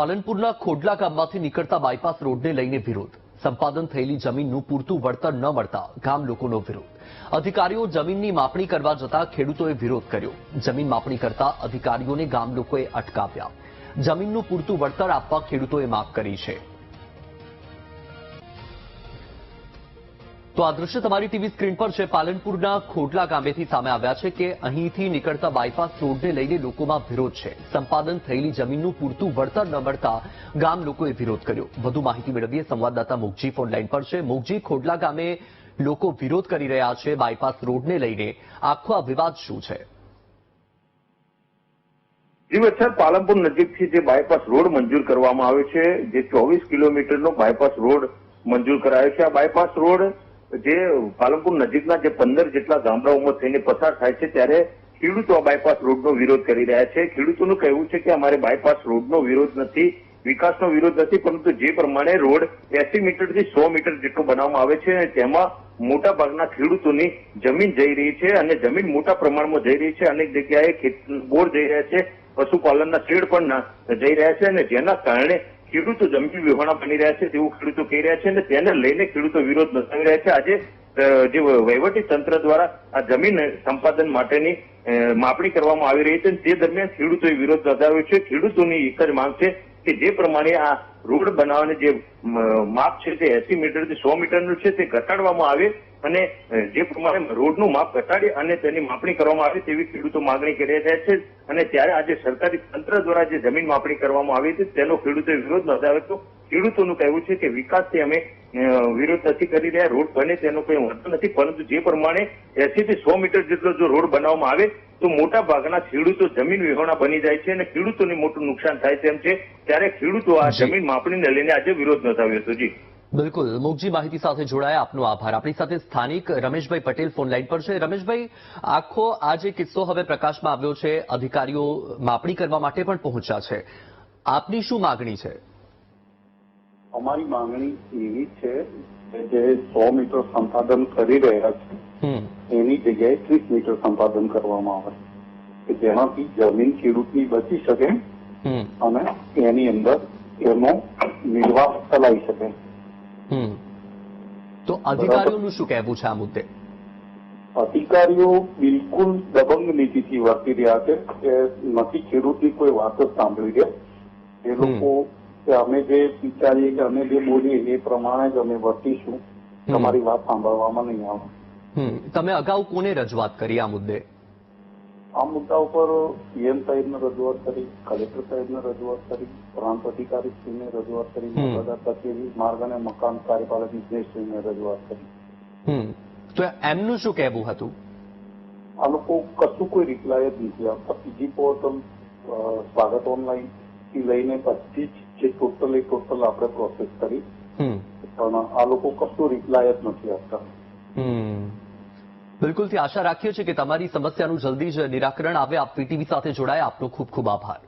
પાલનપુરના ખોડલા ગામમાંથી નીકળતા બાયપાસ રોડને લઈને વિરોધ. સંપાદન થયેલી જમીનનું પૂરતું વળતર ન મળતા ગામ લોકોનો વિરોધ. અધિકારીઓ જમીનની માપણી કરવા જતા ખેડૂતોએ વિરોધ કર્યો. જમીન માપણી કરતા અધિકારીઓને ગામ લોકોએ અટકાવ્યા. જમીનનું પૂરતું વળતર આપવા ખેડૂતોએ માફ કરી છે. તો આ દ્રશ્ય તમારી ટીવી સ્ક્રીન પર છે. પાલનપુરના ખોટલા ગામેથી સામે આવ્યા છે કે અહીંથી નીકળતા બાયપાસ રોડને લઈને લોકોમાં વિરોધ છે. સંપાદન થયેલી જમીનનું પૂરતું વળતર ન મળતા ગામ લોકોએ વિરોધ કર્યો. વધુ માહિતી મેળવીએ સંવાદદાતા મુખજી ફોનલાઈન પર છે. મુખજી ખોટલા ગામે લોકો વિરોધ કરી રહ્યા છે બાયપાસ રોડને લઈને. આખો આ વિવાદ શું છે? જી વચ્ચે પાલનપુર નજીકથી જે બાયપાસ રોડ મંજૂર કરવામાં આવ્યો છે, જે ચોવીસ કિલોમીટરનો બાયપાસ રોડ મંજૂર કરાયો છે. આ બાયપાસ રોડ જે પાલનપુર નજીકના જે પંદર જેટલા ગામડાઓમાં થઈને પસાર થાય છે, ત્યારે ખેડૂતો આ બાયપાસ રોડનો વિરોધ કરી રહ્યા છે. ખેડૂતોનું કહેવું છે કે અમારે બાયપાસ રોડનો વિરોધ નથી, વિકાસનો વિરોધ નથી, પરંતુ જે પ્રમાણે રોડ એસી મીટરથી સો મીટર જેટલો બનાવવામાં આવે છે અને તેમાં મોટા ભાગના ખેડૂતોની જમીન જઈ રહી છે અને જમીન મોટા પ્રમાણમાં જઈ રહી છે. અનેક જગ્યાએ બોર જઈ રહ્યા છે, પશુપાલનના શેડ પણ જઈ રહ્યા છે અને જેના કારણે ખેડૂતો જમીન વિહોણા બની રહ્યા છે તેવું ખેડૂતો કહી રહ્યા છે અને તેને લઈને ખેડૂતો વિરોધ નોંધાવી રહ્યા છે. આજે જે વહીવટી તંત્ર દ્વારા આ જમીન સંપાદન માટેની માપણી કરવામાં આવી રહી છે તે દરમિયાન ખેડૂતોએ વિરોધ નોંધાવ્યો છે. ખેડૂતોની એક જ માંગ છે કે જે પ્રમાણે આ રોડ બનાવવાની જે માપ છે તે એસી મીટરથી સો મીટરનું છે તે ઘટાડવામાં આવે અને જે પ્રમાણે રોડનું માપ ઘટાડી અને તેની માપણી કરવામાં આવે તેવી ખેડૂતો માંગણી કરી રહ્યા છે. અને ત્યારે આજે સરકારી તંત્ર દ્વારા જે જમીન માપણી કરવામાં આવી હતી તેનો ખેડૂતોએ વિરોધ નોંધાવ્યો હતો. ખેડૂતોનું કહેવું છે કે વિકાસથી અમે વિરોધ નથી કરી રહ્યા. રોડ બને તેનો કોઈ વાંધો નથી પરંતુ જે પ્રમાણે એસી થી સો મીટર જેટલો જો રોડ બનાવવામાં આવે તો મોટા ભાગના ખેડૂતો જમીન વિહોણા બની જાય છે અને ખેડૂતોને મોટું નુકસાન થાય તેમ છે. ત્યારે ખેડૂતો આ જમીન માપણીને લઈને આજે વિરોધ નોંધાવ્યો હતો. જી. બિલકુલ. મુખજી માહિતી સાથે જોડાયા આપનો આભાર. આપણી સાથે સ્થાનિક રમેશભાઈ પટેલ ફોન લાઈન પર છે. રમેશભાઈ આખો આ જે કિસ્સો હવે પ્રકાશમાં આવ્યો છે અધિકારીઓ માપણી કરવા માટે પણ પહોંચ્યા છે. આપની શું માગણી છે? અમારી માંગણી એવી છે કે જે સો મીટર સંપાદન કરી રહ્યા છે એની જગ્યાએ ત્રીસ મીટર સંપાદન કરવામાં આવે. કે જેનાથી જમીન ખેડૂતની બચી શકે હમ. અને એની અંદર એનો નિર્વાહ ચલાવી શકે. તો અધિકારીઓનું શું કહેવું છે આ મુદ્દે? અધિકારીઓ બિલકુલ દબંગ નીતિથી વર્તી રહ્યા છે કે નથી ખેડૂતની કોઈ વાત જ સાંભળી રહ્યા. એ લોકો કે અમે જે વિચારીએ કે અમે જે બોલીએ એ પ્રમાણે જ અમે વર્તીશું. તમારી વાત સાંભળવામાં નહીં આવે. તમે અગાઉ કોને રજૂઆત કરી આ મુદ્દે? આ મુદ્દા ઉપર સીએમ સાહેબને રજૂઆત કરી કલેક્ટર સાહેબને રજૂઆત કરી પ્રાંત અધિકારી શ્રીને રજૂઆત કરી. કચેરી માર્ગ અને મકાન કાર્યપાલક નિર્દેશશ્રીને રજૂઆત કરી. તો એમનું શું કહેવું હતું? આ લોકો કશું કોઈ રિપ્લાય જ નથી આપતા. પીજી પોર્ટલ સ્વાગત ઓનલાઈનથી લઈને બધી જ જે ટોટલી ટોટલ આપણે પ્રોસેસ કરી. પણ આ લોકો કશું રિપ્લાય જ નથી આપતા. બિલકુલથી આશા રાખીએ છીએ કે તમારી સમસ્યાનું જલ્દી જ નિરાકરણ આવે. આપ પીટીવી સાથે જોડાયા. આપનો ખૂબ ખૂબ આભાર.